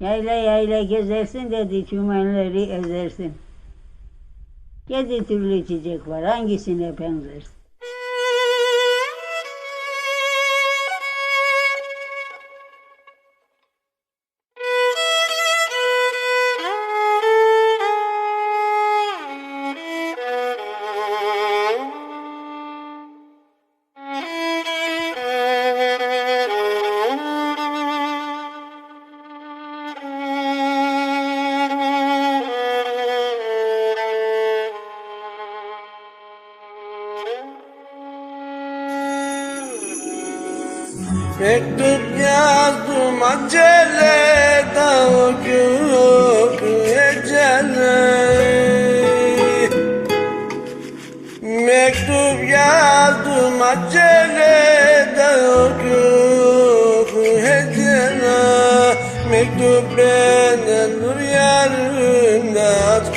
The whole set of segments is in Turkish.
Yayla yayla gezersin dedi çümenleri ezersin. Yedi türlü çiçek var hangisine benzersin? Mektup yazdım acele dağık ecele. Mektup yazdım acele dağık ecele. Mektup benden dur yarında at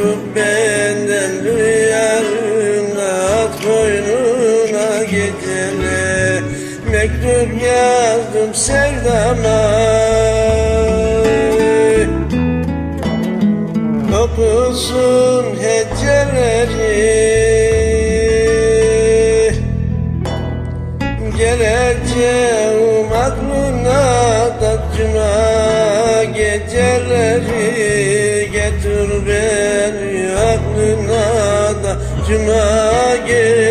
Mektup benden dur yarında at koynuna gecele Mektup yazdım sevdama. Okusun heceleri. Geleceğim aklına cuma geceleri. Getir beni aklına da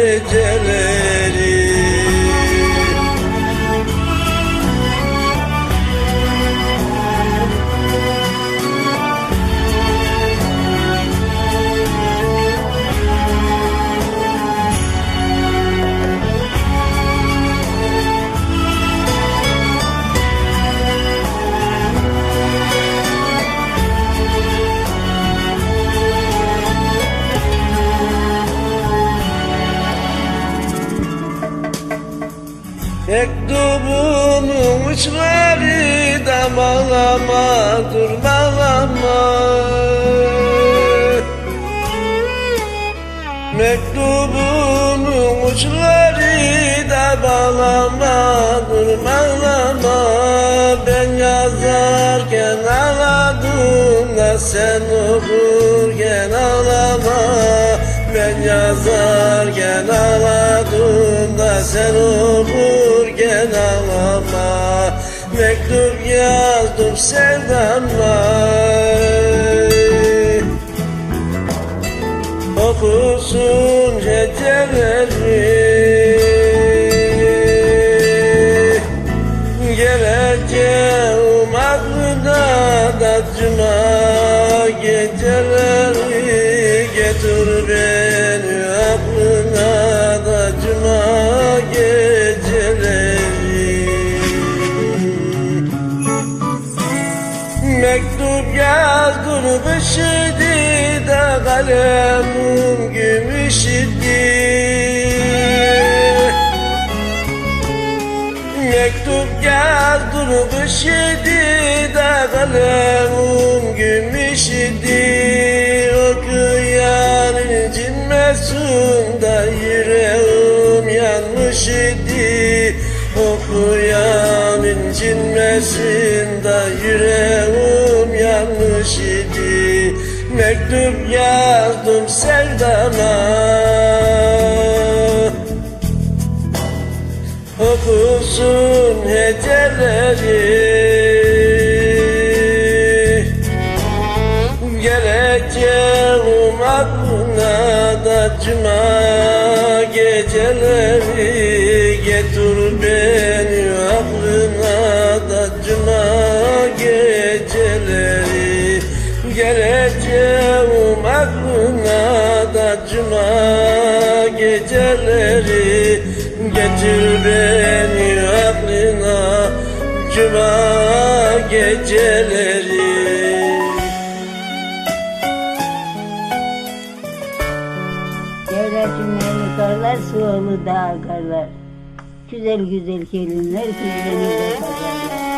Mektubumun uçları da bağlama dur bağlama Mektubumun uçları da bağlama dur bağlama Ben yazarken ağladım da sen okurken ağlama. Ben yazarken ağladım da sen okurken Mektup yazdım sevdama Okusun heceleri Geleceğim aklına da cuma geceleri Kışıydı da kalemim gümüş idi Mektup yazdım kışıydı da kalemim gümüş idi Okuyan incinmesin da yüreğim yanmış idi Mektup yazdım sevdama Okusun heceleri. Geleceğim aklına da cuma cuma geceleri Getir beni aklına cuma geceleri Devletimleri karlar, sualı dağ karlar. Güzel güzel gelinler güzeli de karlar.